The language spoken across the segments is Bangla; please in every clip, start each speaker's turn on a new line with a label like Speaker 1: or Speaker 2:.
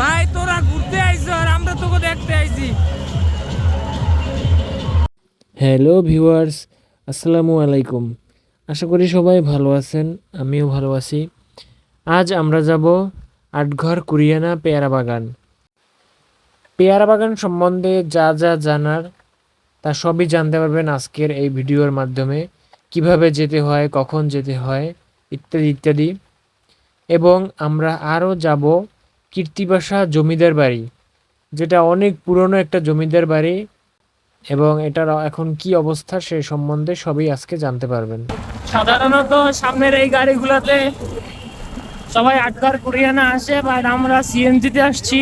Speaker 1: ভাই, তোরা ঘুরতে আমরা তোকে দেখতে আইছি।
Speaker 2: হ্যালো ভিউয়ার্স আসসালামু আলাইকুম। আশা করি সবাই ভালো আছেন, আমিও ভালো আছি। আজ আমরা যাব আটঘর কুরিয়ানা পেয়ারা বাগান। পেয়ারা বাগান সম্বন্ধে যা যা জানার তা সবই জানতে পারবেন আজকের এই ভিডিওর মাধ্যমে। কীভাবে যেতে হয়, কখন যেতে হয়, ইত্যাদি ইত্যাদি। এবং আমরা আরও যাব কীর্তিবাসা জমিদার বাড়ি, যেটা অনেক পুরনো একটা জমিদার বাড়ি এবং এটার এখন কি অবস্থা সে সম্বন্ধে সবই আজকে জানতে পারবেন।
Speaker 1: সাধারণত সামনের এই গাড়িগুলোতে সবাই আটকার কুরিয়ানা আসে বাট আমরা সিএনজিতে আসছি।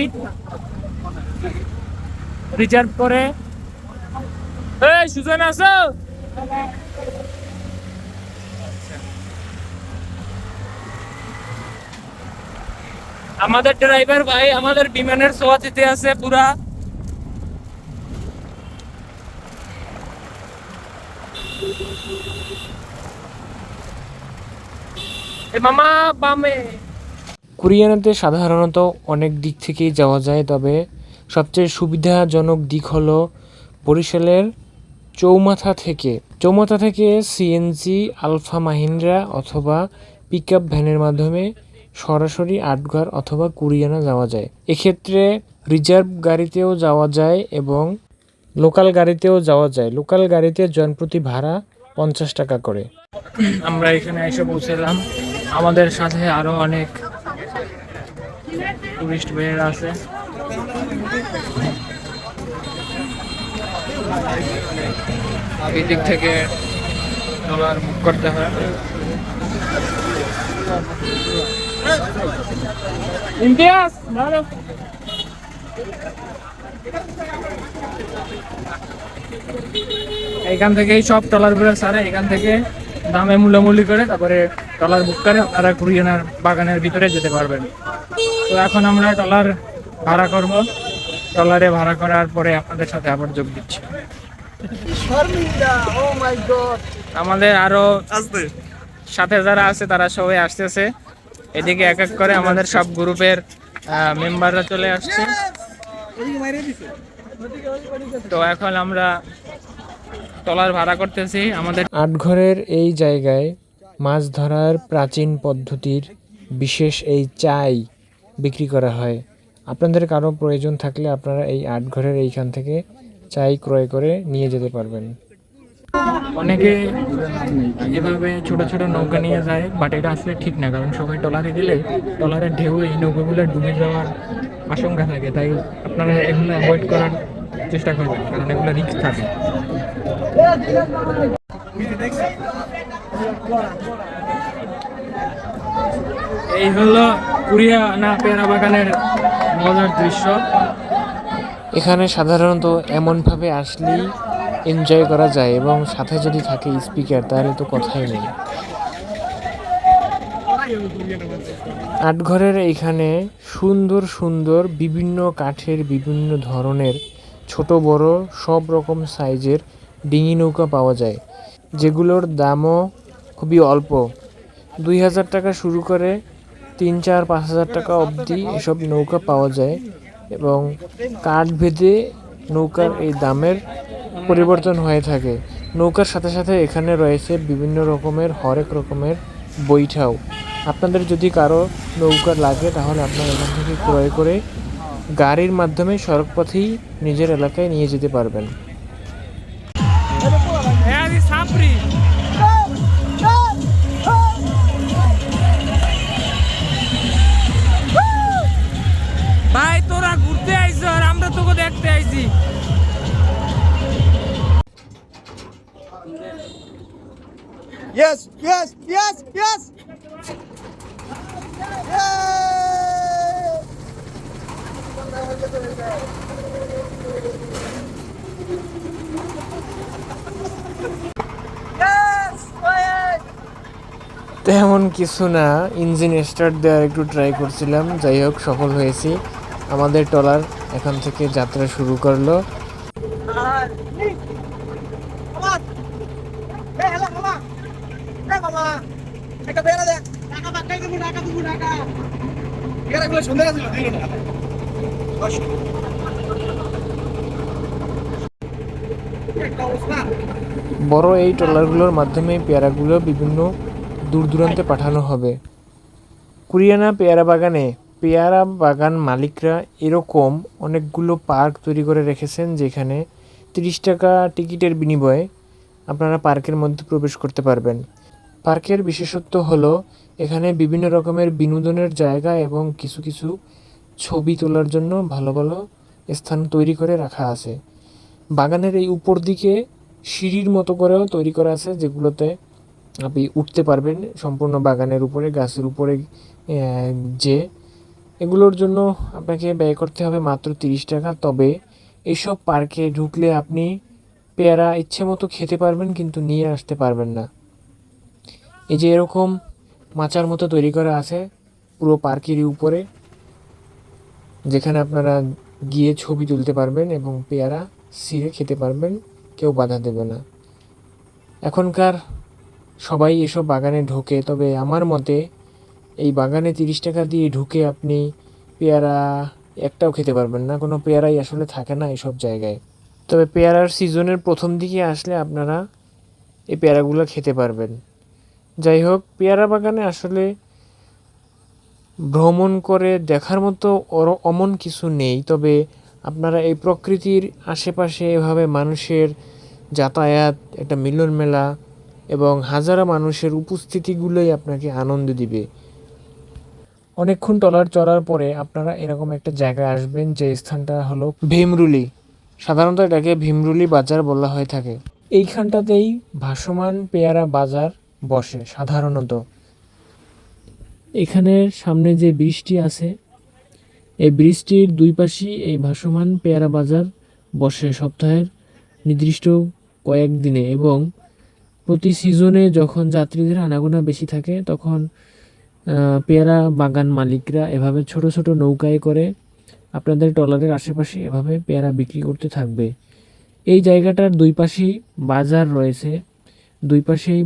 Speaker 1: রিজার্ভ করে এই সুজন আছো আমাদের ড্রাইভার ভাই, আমাদের বিমানের সোয়াচিতে আছে পুরা। মামা, বামে।
Speaker 2: কুরিয়ানাতে সাধারণত অনেক দিক থেকেই যাওয়া যায়, তবে সবচেয়ে সুবিধাজনক দিক হলো বরিশালের চৌমাথা থেকে চৌমাথা থেকে সিএনজি আলফা মাহিন্দ্রা অথবা পিক ভ্যানের মাধ্যমে সরাসরি আটঘর অথবা কুরিয়ানা যাওয়া যায়। এক্ষেত্রে রিজার্ভ গাড়িতেও যাওয়া যায় এবং লোকাল গাড়িতেও যাওয়া যায়। লোকাল গাড়িতে জনপ্রতি ভাড়া পঞ্চাশ টাকা করে।
Speaker 1: আমরা এখানে এসে পৌঁছলাম। আমাদের সাথে আরও অনেক টুরিস্ট ভাইয়েরা আছে। এই দিক থেকে ডলার বুক করতে হয়। ইমতিয়াজ ভালো এইখান থেকেই সব ট্রলারগুলো সারে এখান থেকে দামে মূল্যমূল্য করে তারপরে ট্রলার বুক করে, আপনারা কুরিয়ানার বাগানের ভিতরে যেতে পারবেন। তো এখন আমরা ট্রলার ভাড়া করব। ট্রলারে ভাড়া করার পরে আপনাদের সাথে আবার যোগ দিচ্ছি। আমাদের আরও সাথে যারা আছে তারা সবাই আসতেছে। এদিকে এক এক করে আমাদের সব গ্রুপের মেম্বাররা চলে আসছে। তো এখন আমরা ট্রলার ভাড়া করতেছি। আমাদের
Speaker 2: আটঘরের এই জায়গায় মাছ ধরার প্রাচীন পদ্ধতির বিশেষ এই চাই বিক্রি করা হয়। আপনাদের কারও প্রয়োজন থাকলে আপনারা এই আটঘরের এইখান থেকে চাই ক্রয় করে নিয়ে যেতে পারবেন।
Speaker 1: অনেকে এভাবে ছোট ছোট নৌকা নিয়ে যায় বাট এটা আসলে ঠিক না, কারণ সবাই টলারে দিলে টলারের ঢেউ এই নৌকাগুলো ডুবে যাওয়ার আশঙ্কা থাকে, তাই আপনারা এগুলো অ্যাভয়েড করার চেষ্টা করবেন, কারণ এগুলো রিস্ক থাকে। এই হলো কুরিয়া না পেয়ারা বাগানের মজার দৃশ্য।
Speaker 2: এখানে সাধারণত এমনভাবে আসলেই এনজয় করা যায় এবং সাথে যদি থাকে স্পিকার তাহলে তো কথাই নেই। আটঘরের এখানে সুন্দর সুন্দর বিভিন্ন কাঠের বিভিন্ন ধরনের ছোট বড় সব রকম সাইজের ডিঙি নৌকা পাওয়া যায়, যেগুলোর দামও খুবই অল্প। দুই হাজার টাকা শুরু করে তিন চার পাঁচ হাজার টাকা অবধি এসব নৌকা পাওয়া যায় এবং কাঠ ভেদে নৌকার এই দামের পরিবর্তন হয়ে থাকে। নৌকার সাথে সাথে এখানে রয়েছে বিভিন্ন রকমের, হরেক রকমের বৈঠাও। আপনাদের যদি কারও নৌকা লাগে, তাহলে আপনারা এখান থেকে ক্রয় করে গাড়ির মাধ্যমে সড়ক পথেই নিজের এলাকায় নিয়ে যেতে পারবেন।
Speaker 3: Yes, yes, yes, yes. Yay!
Speaker 2: তেমন কিছু না ইঞ্জিন স্টার্ট দেওয়ার একটু ট্রাই করছিলাম যাই হোক সফল হয়েছি আমাদের ট্রলার এখান থেকে যাত্রা শুরু করল বড় এই ট্রলারগুলোর মাধ্যমে পেয়ারাগুলো বিভিন্ন দূর দূরান্তে পাঠানো হবে। কুরিয়ানা পেয়ারা বাগানে পেয়ারা বাগান মালিকরা এরকম অনেকগুলো পার্ক তৈরি করে রেখেছেন, যেখানে তিরিশ টাকা টিকিটের বিনিময়ে আপনারা পার্কের মধ্যে প্রবেশ করতে পারবেন। পার্কের বিশেষত্ব হলো, এখানে বিভিন্ন রকমের বিনোদনের জায়গা এবং কিছু কিছু ছবি তোলার জন্য ভালো ভালো স্থান তৈরি করে রাখা আছে। বাগানের এই উপর দিকে সিঁড়ির মতো করেও তৈরি করা আছে, যেগুলোতে আপনি উঠতে পারবেন সম্পূর্ণ বাগানের উপরে, গাছের উপরে যে। এগুলোর জন্য আপনাকে ব্যয় করতে হবে মাত্র তিরিশ টাকা। তবে এইসব পার্কে ঢুকলে আপনি পেয়ারা ইচ্ছে মতো খেতে পারবেন, কিন্তু নিয়ে আসতে পারবেন না। এই যে এরকম মাচার মতো তৈরি করা আছে, পুরো পার্কেরই উপরে, যেখানে আপনারা গিয়ে ছবি তুলতে পারবেন এবং পেয়ারা ছিঁড়ে খেতে পারবেন, কেউ বাধা দেবে না। এখনকার সবাই এসব বাগানে ঢোকে, তবে আমার মতে এই বাগানে তিরিশ টাকা দিয়ে ঢুকে আপনি পেয়ারা একটাও খেতে পারবেন না। কোনো পেয়ারাই আসলে থাকে না এইসব জায়গায়। তবে পেয়ারার সিজনের প্রথম দিকে আসলে আপনারা এই পেয়ারাগুলো খেতে পারবেন। যাই হোক পেয়ারা বাগানে আসলে ভ্রমণ করে দেখার মতো অর- অমন কিছু নেই। তবে আপনারা এই প্রকৃতির আশেপাশে এভাবে মানুষের যাতায়াত, একটা মিলন মেলা এবং হাজারো মানুষের উপস্থিতিগুলোই আপনাকে আনন্দ দিবে। অনেকক্ষণ টলার চড়ার পরে আপনারা এরকম একটা জায়গায় আসবেন যে স্থানটা হলো ভীমরুলি। সাধারণত এটাকে ভীমরুলি বাজার বলা হয়ে থাকে। এইখানটাতেই ভাসমান পেয়ারা বাজার বসে সাধারণত। এখানের সামনে যে ব্রিজটি আছে, এই ব্রিজটির দুই পাশেই এই ভাসমান পেয়ারা বাজার বসে সপ্তাহের নির্দিষ্ট কয়েকদিনে এবং প্রতি সিজনে যখন যাত্রীদের আনাগোনা বেশি থাকে, তখন পেয়ারা বাগান মালিকরা এভাবে ছোট ছোট নৌকায় করে আপনাদের ট্রলারের আশেপাশে এভাবে পেয়ারা বিক্রি করতে থাকবে। এই জায়গাটার দুই পাশেই বাজার রয়েছে। দুই পাশেই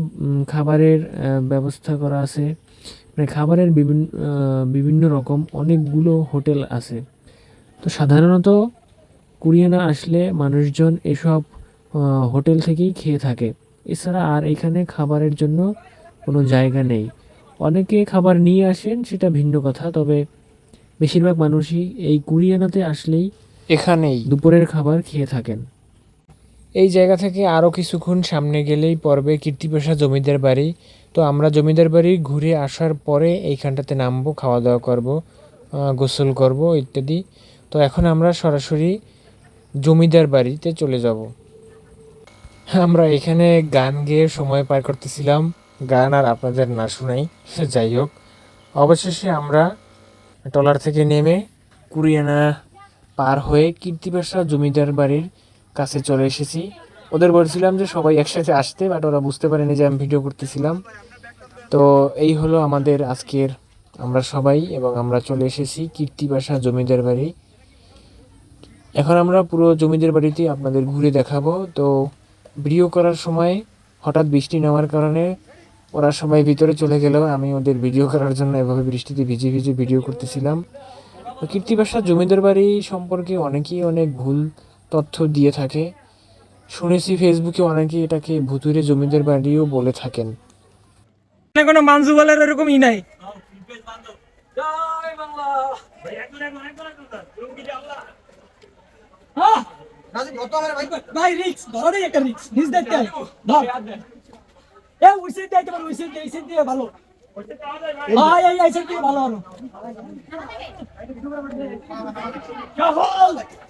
Speaker 2: খাবারের ব্যবস্থা করা আছে। মানে খাবারের বিভিন্ন বিভিন্ন রকম অনেকগুলো হোটেল আছে। তো সাধারণত কুরিয়ানা আসলে মানুষজন এসব হোটেল থেকেই খেয়ে থাকে। এছাড়া আর এখানে খাবারের জন্য কোনো জায়গা নেই। অনেকে খাবার নিয়ে আসেন সেটা ভিন্ন কথা তবে বেশিরভাগ মানুষই এই কুরিয়ানাতে আসলেই এখানেই। দুপুরের খাবার খেয়ে থাকেন। এই জায়গা থেকে আরও কিছুক্ষণ সামনে গেলেই পড়বে কীর্তিপ্রসাদ জমিদার বাড়ি। তো আমরা জমিদার বাড়ি ঘুরে আসার পরে এইখানটাতে নামবো খাওয়া দাওয়া করব গোসল করব ইত্যাদি। তো এখন আমরা সরাসরি জমিদার বাড়িতে চলে যাব। আমরা এখানে গান গেয়ে সময় পার করতেছিলাম। গান আর আপনাদের না শোনাই, যাই হোক। অবশেষে আমরা ট্রলার থেকে নেমে কুড়িয়ানা পার হয়ে কীর্তিপ্রসাদ জমিদার বাড়ির কাছে চলে এসেছি। ওদের বলছিলাম যে সবাই একসাথে আসতে বাট ওরা বুঝতে পারেনি যে আমি ভিডিও করতেছিলাম। তো এই হলো আমাদের আজকের আমরা সবাই এবং আমরা চলে এসেছি কীর্তিবাসা জমিদার বাড়ি। এখন আমরা পুরো জমিদার বাড়িতে আপনাদের ঘুরে দেখাবো। তো ভিডিও করার সময় হঠাৎ বৃষ্টি নেওয়ার কারণে ওরা সবাই ভিতরে চলে গেল। আমি ওদের ভিডিও করার জন্য এভাবে বৃষ্টিতে ভিজে ভিজে ভিডিও করতেছিলাম। কীর্তিবাসা জমিদার বাড়ি সম্পর্কে অনেকেই অনেক ভুল তথ্য দিয়ে থাকে। শুনেছি ফেসবুকে অনেকে এটাকে ভুতুরে জমিদার বাড়িও বলে থাকেন।
Speaker 1: এখানে কোনো মানজু বলার এরকম ই নাই।
Speaker 3: রাজীব কত আমার ভাই
Speaker 4: ভাই রিক্স ধরো একটা রিক্স নিজ দেখতে ধর। এ ওই সাইড দিয়ে তোমার ওই সাইড দিয়ে এই সাইড দিয়ে ভালো। ভাই এই এই সাইড দিয়ে ভালো আরও। কাহল
Speaker 1: ও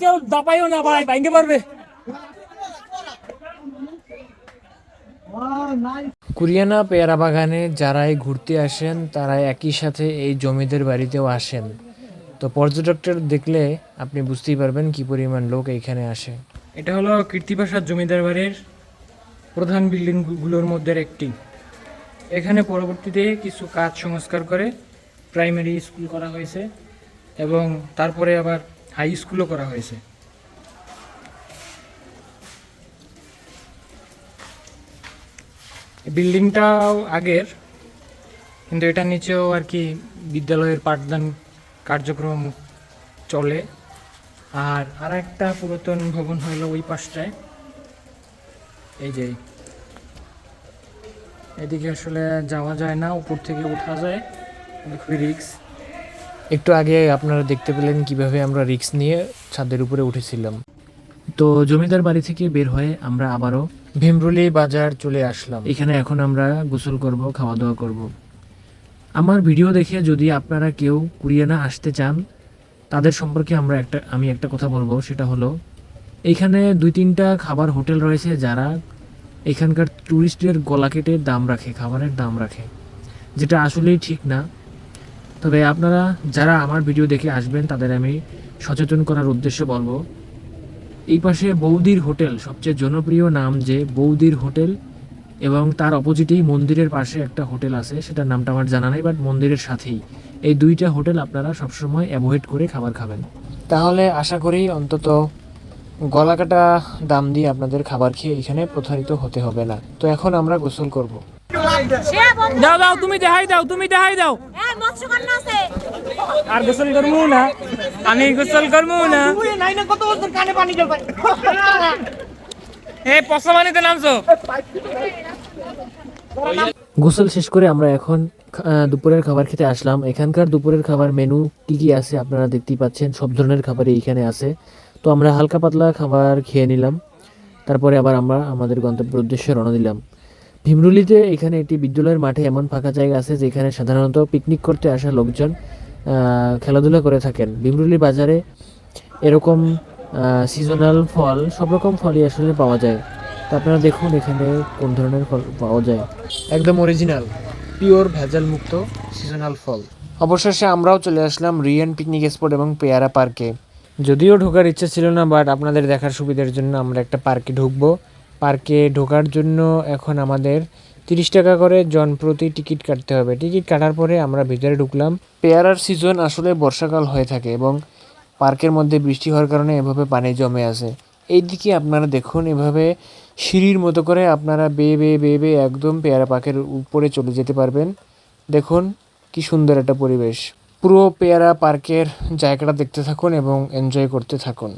Speaker 1: কেউ দাপাইও না ভাই ভাঙ্গে পারবে।
Speaker 2: কুরিয়ানা পেয়ারা বাগানে যারাই ঘুরতে আসেন তারা একই সাথে এই জমিদের বাড়িতেও আসেন। তো পর্যটকদের দেখলে আপনি বুঝতেই পারবেন কি পরিমাণ লোক এইখানে আসে।
Speaker 1: এটা হলো কীর্তিপ্রসাদ জমিদার বাড়ির প্রধান বিল্ডিংগুলোর মধ্যে একটি। এখানে পরবর্তীতে কিছু কাজ সংস্কার করে প্রাইমারি স্কুল করা হয়েছে এবং তারপরে আবার হাই স্কুলও করা হয়েছে। বিল্ডিংটাও আগের, কিন্তু এটা নিচেও আর কি বিদ্যালয়ের পাঠদান কার্যক্রম চলে। আর আর একটা পুরাতন ভবন হলো ওই পাশটায়। এই যে এদিকে আসলে যাওয়া যায় না উপর থেকে ওঠা যায়। খুবই রিক্স
Speaker 2: একটু আগে আপনারা দেখতে পেলেন কীভাবে আমরা রিক্স নিয়ে ছাদের উপরে উঠেছিলাম। তো জমিদার বাড়ি থেকে বের হয়ে আমরা আবারও ভীমরুলি বাজার চলে আসলাম। এখানে এখন আমরা গোসল করব খাওয়া দাওয়া করব। আমার ভিডিও দেখে যদি আপনারা কেউ কুরিয়ানা আসতে চান তাদের সম্পর্কে আমরা একটা আমি একটা কথা বলব সেটা হলো এইখানে দুই তিনটা খাবার হোটেল রয়েছে যারা এখানকার ট্যুরিস্টের গলা কেটে দাম রাখে, খাবারের দাম রাখে, যেটা আসলেই ঠিক না। তবে আপনারা যারা আমার ভিডিও দেখে আসবেন, তাদের আমি সচেতন করার উদ্দেশ্যে বলব, এই পাশে বৌদির হোটেল, সবচেয়ে জনপ্রিয় নাম যে বৌদির হোটেল, এবং তার অপোজিটেই মন্দিরের পাশে একটা হোটেল আছে, সেটার নামটা আমার জানা নেই, বাট মন্দিরের সাথেই। এই দুইটা হোটেল আপনারা সবসময় অ্যাভয়েড করে খাবার খাবেন। তাহলে আশা করি অন্তত গলাকাটা দাম দিয়ে আপনাদের খাবার খেয়ে এখানে প্রতারিত হতে হবে না। তো এখন আমরা গোসল করব।
Speaker 1: দাও দাও তুমি দেখাই দাও তুমি দেখাই দাও। আর গোসল করব না? আমি গোসল করব না?
Speaker 4: নাই না কত বছর কানে পানি জল
Speaker 1: এ পশা পানিতে নামছো?
Speaker 2: গোসল শেষ করে আমরা এখন দুপুরের খাবার খেতে আসলাম। এখানকার দুপুরের খাবার মেনু কি কি আছে আপনারা দেখতেই পাচ্ছেন। সব ধরনের খাবারই এখানে আছে। তো আমরা হালকা পাতলা খাবার খেয়ে নিলাম। তারপরে আবার আমরা আমাদের গন্তব্যের উদ্দেশ্যে রওনা দিলাম। ভীমরুলিতে এখানে একটি বিদ্যালয়ের মাঠে এমন ফাঁকা জায়গা আছে যেখানে সাধারণত পিকনিক করতে আসা লোকজন খেলাধুলা করে থাকেন। ভীমরুলি বাজারে এরকম সিজনাল ফল, সব রকম ফলই আসলে পাওয়া যায়। তা আপনারা দেখুন এখানে কোন ধরনের ফল পাওয়া যায়। একদম অরিজিনাল পিওর ভেজাল মুক্ত সিজনাল ফল। অবশেষে আমরাও চলে আসলাম রিয়ান পিকনিক স্পট এবং পেয়ারা পার্কে যদিও ঢোকার ইচ্ছা ছিল না বাট আপনাদের দেখার সুবিধার জন্য আমরা একটা পার্কে ঢুকবো। পার্কে ঢোকার জন্য এখন আমাদের তিরিশ টাকা করে জন প্রতি টিকিট কাটতে হবে। টিকিট কাটার পরে আমরা ভিতরে ঢুকলাম। পেয়ারার সিজন আসলে বর্ষাকাল হয়ে থাকে এবং পার্কের মধ্যে বৃষ্টি হওয়ার কারণে এভাবে পানি জমে আছে। এইদিকে আপনারা দেখুন, এভাবে সিঁড়ির মতো করে আপনারা বেয়ে বেয়ে বেয়ে বেয়ে একদম পেয়ারা পাখের উপরে চলে যেতে পারবেন। দেখুন কি সুন্দর একটা পরিবেশ। পুরো পেয়ারা পার্কের জায়গাটা দেখতে থাকুন এবং এনজয় করতে থাকুন।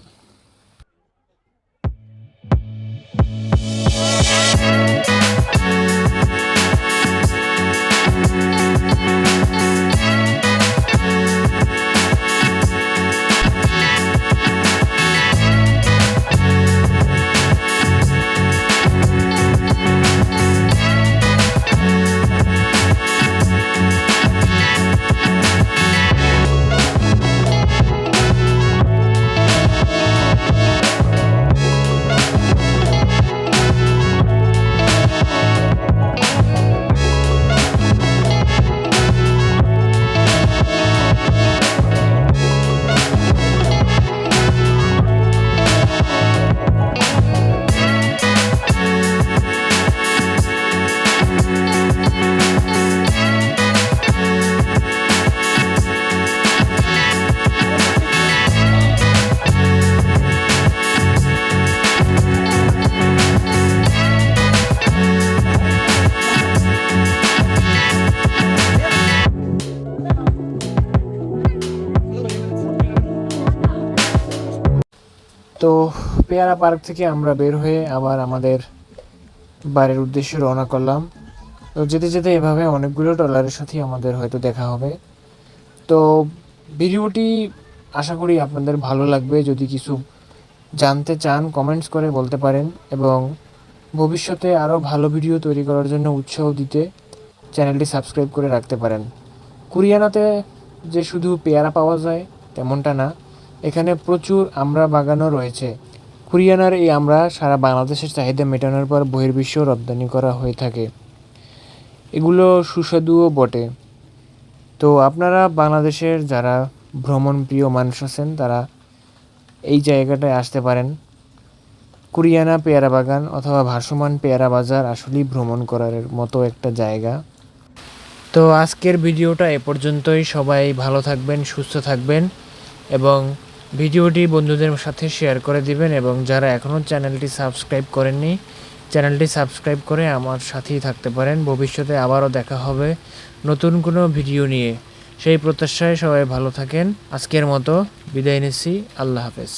Speaker 2: তো পেয়ারা পার্ক থেকে আমরা বের হয়ে আবার আমাদের বাড়ির উদ্দেশ্যে রওনা করলাম। তো যেতে যেতে এভাবে অনেকগুলো ট্রলারের সাথেই আমাদের হয়তো দেখা হবে। তো ভিডিওটি আশা করি আপনাদের ভালো লাগবে। যদি কিছু জানতে চান কমেন্টস করে বলতে পারেন এবং ভবিষ্যতে আরও ভালো ভিডিও তৈরি করার জন্য উৎসাহ দিতে চ্যানেলটি সাবস্ক্রাইব করে রাখতে পারেন। কুরিয়ানাতে যে শুধু পেয়ারা পাওয়া যায়, তেমনটা না। এখানে প্রচুর আমড়া বাগানও রয়েছে। কুরিয়ানার এই আমড়া সারা বাংলাদেশের চাহিদা মেটানোর পর বহির্বিশ্ব রপ্তানি করা হয়ে থাকে। এগুলো সুস্বাদুও বটে। তো আপনারা বাংলাদেশের যারা ভ্রমণ প্রিয় মানুষ আছেন, তারা এই জায়গাটায় আসতে পারেন। কুরিয়ানা পেয়ারা বাগান অথবা ভাসমান পেয়ারা বাজার আসলেই ভ্রমণ করার মতো একটা জায়গা। তো আজকের ভিডিওটা এ পর্যন্তই। সবাই ভালো থাকবেন, সুস্থ থাকবেন এবং ভিডিওটি বন্ধুদের সাথে শেয়ার করে দিবেন এবং যারা এখনও চ্যানেলটি সাবস্ক্রাইব করেননি, চ্যানেলটি সাবস্ক্রাইব করে আমার সাথেই থাকতে পারেন। ভবিষ্যতে আবারও দেখা হবে নতুন কোনো ভিডিও নিয়ে। সেই প্রত্যাশায় সবাই ভালো থাকেন। আজকের মতো বিদায় নিচ্ছি। আল্লাহ হাফেজ।